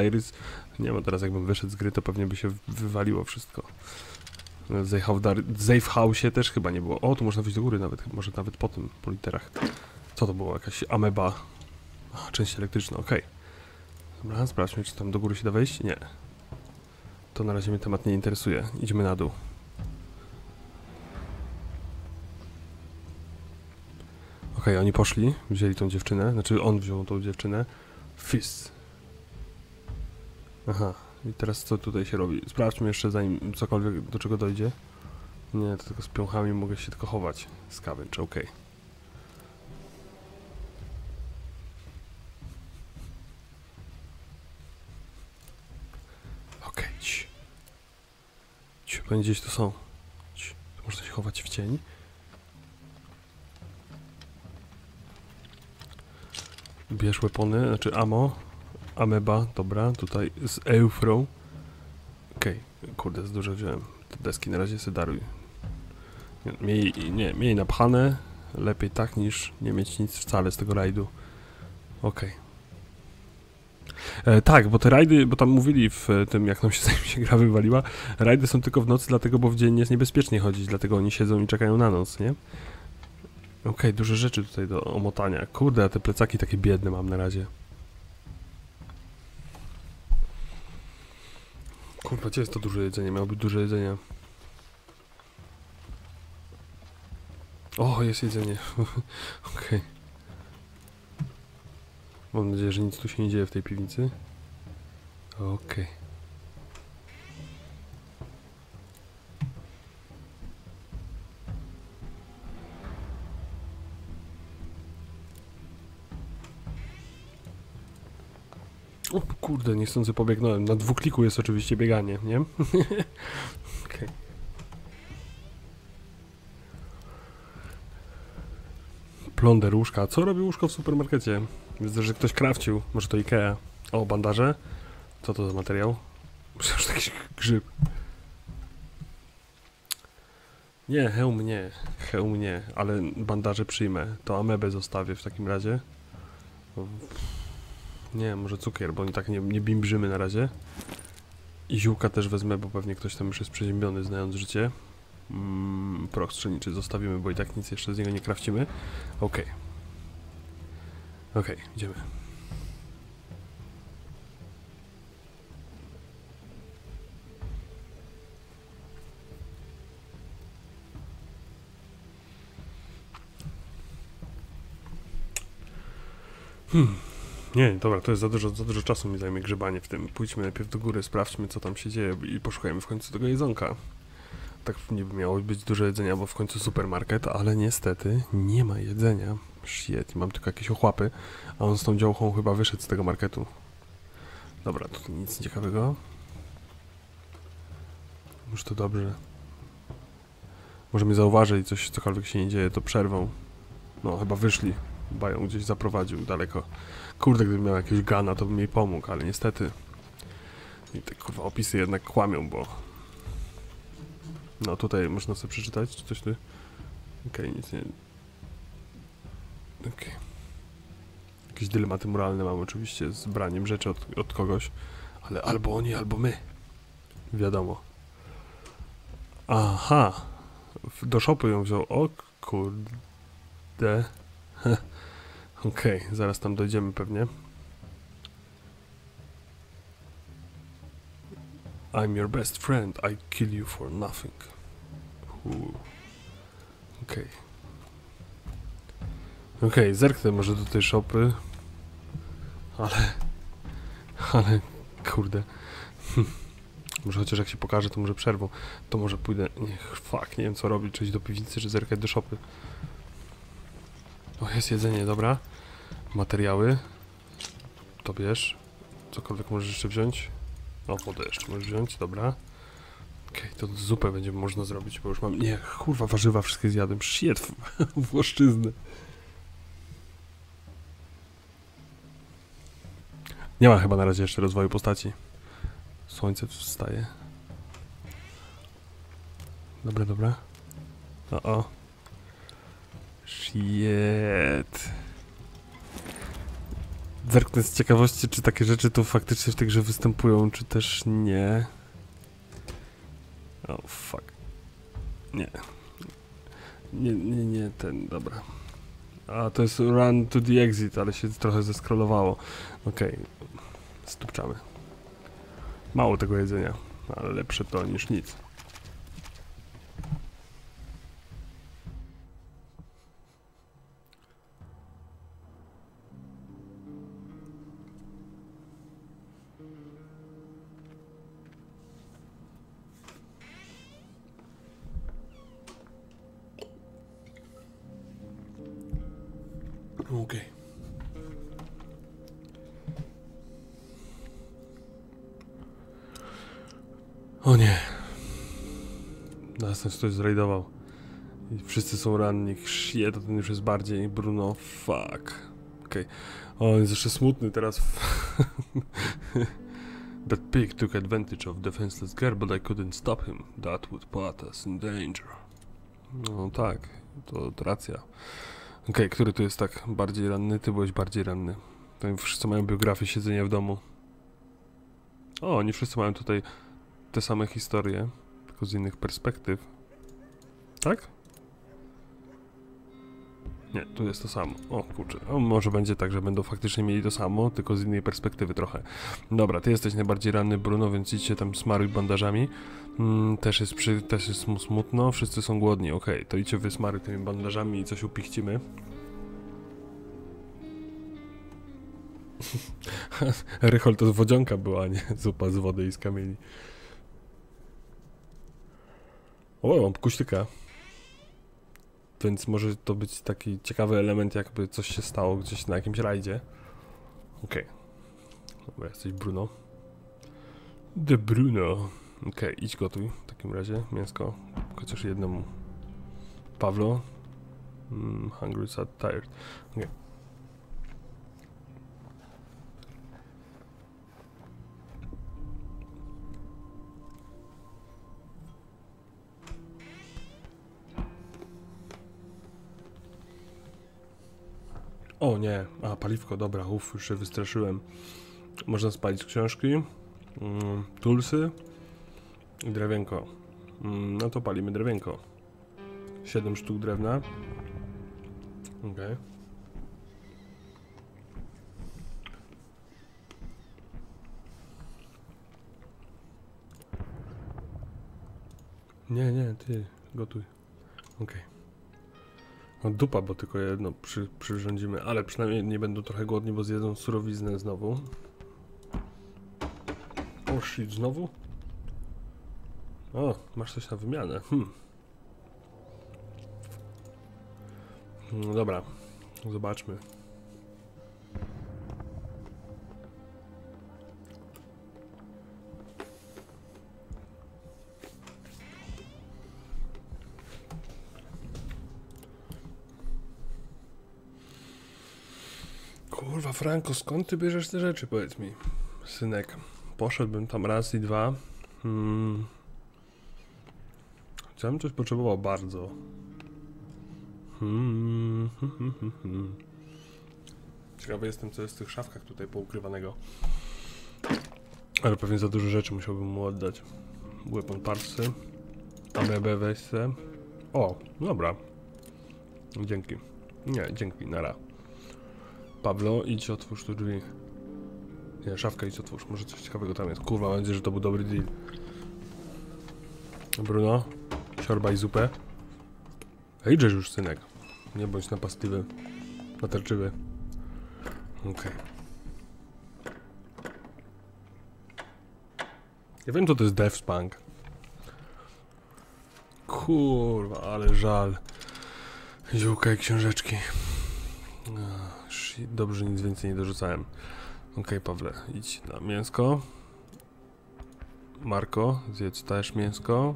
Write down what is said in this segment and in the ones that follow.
Diaries. Nie ma teraz jakbym wyszedł z gry, to pewnie by się wywaliło wszystko. W Safe House'ie też chyba nie było. O, tu można wyjść do góry nawet, może nawet po tym, po literach. Co to było? Jakaś ameba. A, część elektryczna, okej. Dobra, sprawdźmy, czy tam do góry się da wejść. Nie. To na razie mnie temat nie interesuje. Idziemy na dół. Okej, oni poszli, wzięli tą dziewczynę, znaczy on wziął tą dziewczynę. Fist. Aha, i teraz co tutaj się robi? Sprawdźmy jeszcze zanim cokolwiek do czego dojdzie. Nie, to tylko z piąchami mogę się tylko chować. Scavenge, okej. Okej, ci. Ci, pewnie gdzieś tu są. Ci. Można się chować w cień. Bierz weapony, znaczy ammo. Ameba, dobra, tutaj z Eufrą. Okej, kurde, z dużo wziąłem. Te deski na razie sobie daruj. Miej, nie, miej napchane. Lepiej tak niż nie mieć nic wcale z tego rajdu. Okej. E, tak, bo te rajdy, bo tam mówili w tym, jak nam się, się gra wywaliła, rajdy są tylko w nocy, dlatego, bo w dzień jest niebezpiecznie chodzić, dlatego oni siedzą i czekają na noc, nie? Okej, dużo rzeczy tutaj do omotania. Kurde, a te plecaki takie biedne mam na razie. Kurwa, gdzie jest to duże jedzenie? Miało być duże jedzenie. O, jest jedzenie. Okej. Mam nadzieję, że nic tu się nie dzieje w tej piwnicy. Okej. O kurde, niechcący pobiegnąłem. Na dwukliku jest oczywiście bieganie, nie? Okej. Pląder łóżka. Co robi łóżko w supermarkecie? Widzę, że ktoś krawcił. Może to Ikea. O, bandaże. Co to za materiał? Myślałem, że jakiś grzyb. Nie, hełm nie. Hełm nie, ale bandaże przyjmę. To amebę zostawię w takim razie. Nie, może cukier, bo tak nie, nie bimbrzymy na razie. I ziółka też wezmę, bo pewnie ktoś tam już jest przeziębiony, znając życie. Mm, proch strzelniczy zostawimy, bo i tak nic jeszcze z niego nie krawcimy. Okej. Okej, idziemy. Hmm. Nie, dobra, to jest za dużo, za dużo czasu mi zajmie grzebanie w tym. Pójdźmy najpierw do góry, sprawdźmy co tam się dzieje i poszukajmy w końcu tego jedzonka. Tak niby miało być dużo jedzenia, bo w końcu supermarket, ale niestety nie ma jedzenia. Shit, mam tylko jakieś ochłapy, a on z tą działką chyba wyszedł z tego marketu. Dobra, tu nic ciekawego. Już to dobrze. Może mnie zauważy i coś, cokolwiek się nie dzieje, to przerwą. No, chyba wyszli. Bają gdzieś zaprowadził daleko. Kurde, gdybym miał jakiegoś gana, to bym jej pomógł, ale niestety. I te kurwa opisy jednak kłamią, bo. No tutaj można sobie przeczytać, czy coś tu. Okej, nic nie. Okej. Jakieś dylematy moralne mam oczywiście z braniem rzeczy od, od kogoś, ale albo oni, albo my. Wiadomo. Aha. Do shopy ją wziął. O kurde. Okej, zaraz tam dojdziemy pewnie. I'm your best friend, I kill you for nothing. Okej. Okej, zerknę może do tej szopy. Ale... Ale... Kurde. Hm. Może chociaż jak się pokaże, to może przerwą. To może pójdę... Nie, fuck, nie wiem co robić, czy iść do piwnicy, czy zerkać do szopy. O, jest jedzenie, dobra. Materiały. To bierz. Cokolwiek możesz jeszcze wziąć. O, wodę jeszcze możesz wziąć, dobra. Okej, to zupę będzie można zrobić, bo już mam... Nie, kurwa, warzywa wszystkie zjadłem. Shit, włoszczyznę. Nie ma chyba na razie jeszcze rozwoju postaci. Słońce wstaje. Dobra, dobra. O, o. Shit. Zerknę z ciekawości, czy takie rzeczy tu faktycznie w tej grze występują, czy też nie. Oh, fuck. Nie. Nie, nie, nie, ten, dobra. A, to jest run to the exit, ale się trochę zeskrolowało. Okej. Okay. Stupczamy. Mało tego jedzenia, ale lepsze to niż nic. Okej. O nie. Nas ktoś zrajdował. I wszyscy są ranni. Shit, to ten już jest bardziej. Bruno, fuck. Okej. Okay. O, jest jeszcze smutny teraz. That pig took advantage of defenseless girl, but I couldn't stop him. That would put us in danger. No tak, to, to racja. Okej, okay, który tu jest tak bardziej ranny? Ty byłeś bardziej ranny. Tutaj wszyscy mają biografię siedzenia w domu. O, nie wszyscy mają tutaj te same historie, tylko z innych perspektyw. Tak? Nie, tu jest to samo. O kurczę, może będzie tak, że będą faktycznie mieli to samo, tylko z innej perspektywy trochę. Dobra, ty jesteś najbardziej ranny, Bruno, więc idźcie tam smaruj bandażami. Mm, też, jest przy, też jest mu smutno, wszyscy są głodni, okej, okay, to idźcie wysmaruj tymi bandażami i coś upichcimy. Rychol to z wodzionka była, nie? Zupa z wody i z kamieni. O, mam kuśtyka. Więc może to być taki ciekawy element, jakby coś się stało gdzieś na jakimś rajdzie. Okej. Okay. Dobra, jesteś Bruno. The Bruno. Okej, okay, idź gotuj w takim razie mięsko. Chociaż jednemu. Pawlo. Mm, hungry, sad, tired. Okay. O nie, a paliwko, dobra, uff, już się wystraszyłem. Można spalić książki, mm, tulsy i drewienko. Mm, no to palimy drewienko. 7 sztuk drewna. Okay. Nie, nie, ty, gotuj. Okej. Okay. No dupa, bo tylko jedno przy, przyrządzimy, ale przynajmniej nie będą trochę głodni, bo zjedzą surowiznę znowu. Shit, znowu? O, masz coś na wymianę. Hmm. No dobra, zobaczmy. Franko, skąd ty bierzesz te rzeczy, powiedz mi, synek? Poszedłbym tam raz i dwa. Hmm. Coś potrzebował bardzo. Hmm. Ciekawy jestem, co jest w tych szafkach tutaj poukrywanego. Ale pewnie za dużo rzeczy musiałbym mu oddać. Weapon partsy. Amebę weź se. O, dobra. Dzięki. Nie, dzięki, nara. Pablo, idź otwórz tu drzwi. Nie, szafka idź otwórz, może coś ciekawego tam jest. Kurwa, mam nadzieję, że to był dobry deal. Bruno, siorbaj zupę. Idziesz już, synek. Nie bądź napastywy. Natarczywy. Okej. Okay. Ja wiem, co to jest Death Spunk. Kurwa, ale żal. Ziółka i książeczki. Dobrze, nic więcej nie dorzucałem. Ok, Pawle, idź na mięsko. Marko, zjedz też mięsko.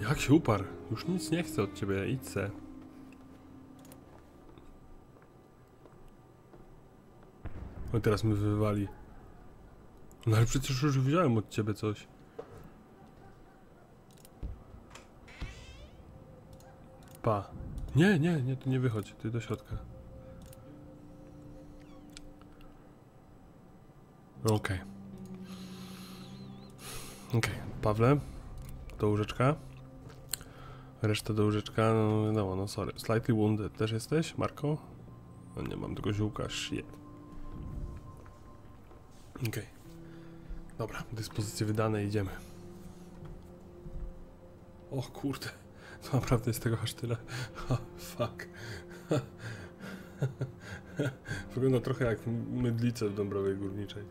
Jak się uparł? Już nic nie chcę od ciebie, idź se. O, teraz my wywali. No ale przecież już wziąłem od ciebie coś. Pa. Nie, nie, nie, tu nie wychodź, ty do środka. Okej. Okej, Pawle, do łóżeczka. Resztę do łóżeczka, no wiadomo, no sorry. Slightly wounded też jesteś, Marko? No nie mam tego ziółka, shit. Okej. Dobra, dyspozycje wydane, idziemy. O kurde, to naprawdę jest tego aż tyle. Oh, fuck. Wygląda trochę jak mydlice w Dąbrowej Górniczej.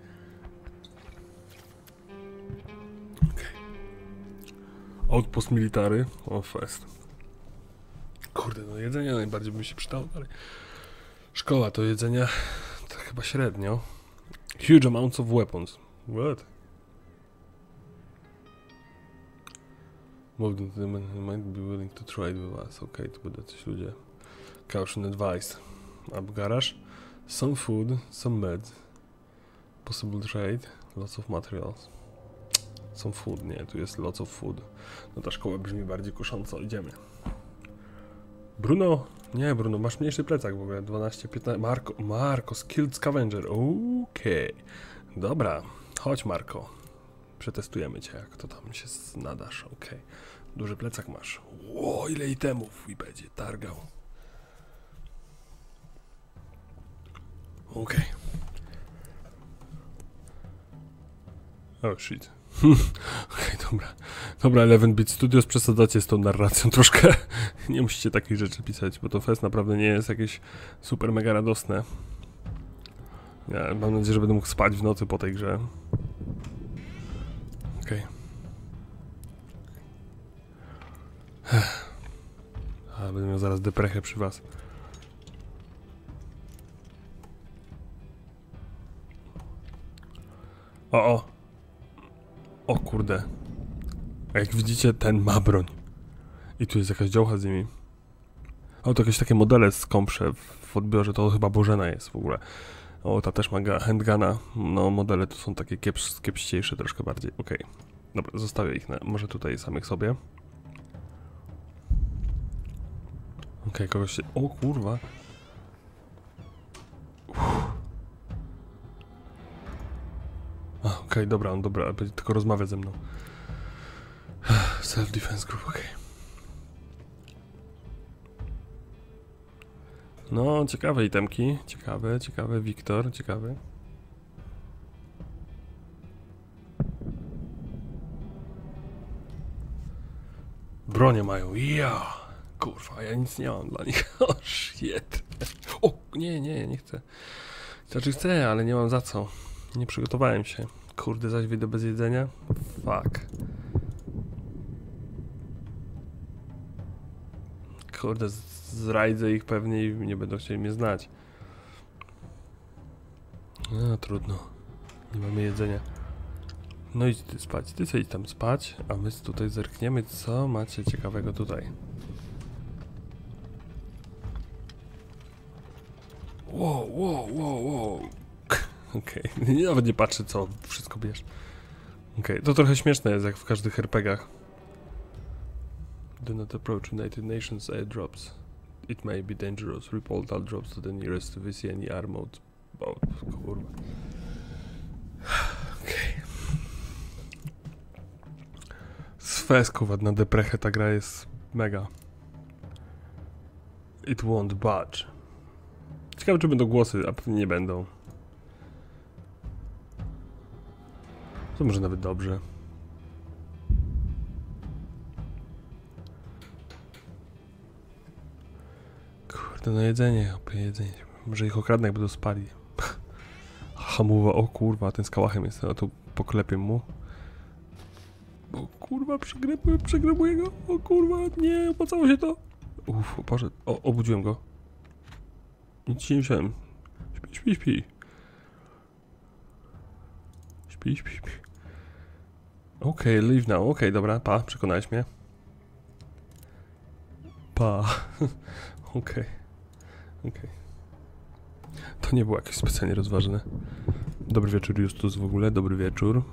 Okej. Outpost military. O, fest. Kurde, no jedzenie najbardziej by mi się przydało, ale... Szkoła to jedzenie to chyba średnio. Huge amounts of weapons. What? Moved into the man who might be willing to trade with us. Okej, to będą coś ludzie. Caution advice. Up garage. Some food, some meds. Possible trade. Lots of materials. Some food, nie, tu jest lots of food. No ta szkoła brzmi bardziej kusząco, idziemy. Bruno, nie Bruno, masz mniejszy plecak ogóle, 12, 15, Marko, Marko, Skilled Scavenger, okej. Dobra, chodź Marko, przetestujemy cię, jak to tam się nadasz, okej. Duży plecak masz, ło, ile itemów i będzie targał. Okej. Oh shit. Dobra. Dobra, Eleven Beat Studios, przesadzacie z tą narracją troszkę. nie musicie takich rzeczy pisać, bo to fest naprawdę nie jest jakieś super mega radosne. Ja mam nadzieję, że będę mógł spać w nocy po tej grze. Okej. A, będę miał zaraz deprechę przy was. O, o. O kurde. Jak widzicie, ten ma broń. I tu jest jakaś działka z nimi. O, to jakieś takie modele skąpsze w odbiorze, to chyba Bożena jest w ogóle. O, ta też ma ga- handguna. No, modele tu są takie kieps kiepściejsze troszkę bardziej. Okej. Dobra, zostawię ich na, może tutaj samych sobie. Okej, kogoś się... O kurwa. A, Okej, dobra, on dobra, tylko rozmawia ze mną. Self-defense group, okej. No, ciekawe itemki, ciekawe, ciekawe, Wiktor, ciekawe. Bronie mają, ja! Kurwa, ja nic nie mam dla nich. O, shit. O, nie, nie, nie chcę. Znaczy chcę, ale nie mam za co. Nie przygotowałem się. Kurde, zaś wyjdę bez jedzenia? Fuck. Kurde, zrajdzę ich pewnie i nie będą chcieli mnie znać. No, trudno. Nie mamy jedzenia. No idź ty spać, ty sobie idź tam spać, a my tutaj zerkniemy, co macie ciekawego tutaj. Wow, wow, wow, wow. Okej, okay. nawet nie patrzę co wszystko bierz. Okej, to trochę śmieszne jest jak w każdych RPGach. Do not approach United Nations airdrops. It may be dangerous. Report all drops to the nearest VCN armored boat. Kurwa. Okej. Z feską na deprechę ta gra jest mega. It won't budge. Ciekawe czy będą głosy, a pewnie nie będą. To może nawet dobrze. Kurde, no jedzenie, jedzenie. Może ich okradnę, jak będą spali. Hamuwa, o kurwa, ten z kałachem jest, a tu poklepię mu. O kurwa, przegrybuję, przegrybuję go. O kurwa, nie, opłacało się to. Uff, Boże, o, obudziłem go. Nic ci nie wziąłem. Śpi, śpi, śpi. Śpi, śpi, śpi. Okej, leave now. Okej, dobra, pa, przekonałeś mnie. Pa. Okej. Okej. To nie było jakieś specjalnie rozważne. Dobry wieczór Justus w ogóle, dobry wieczór.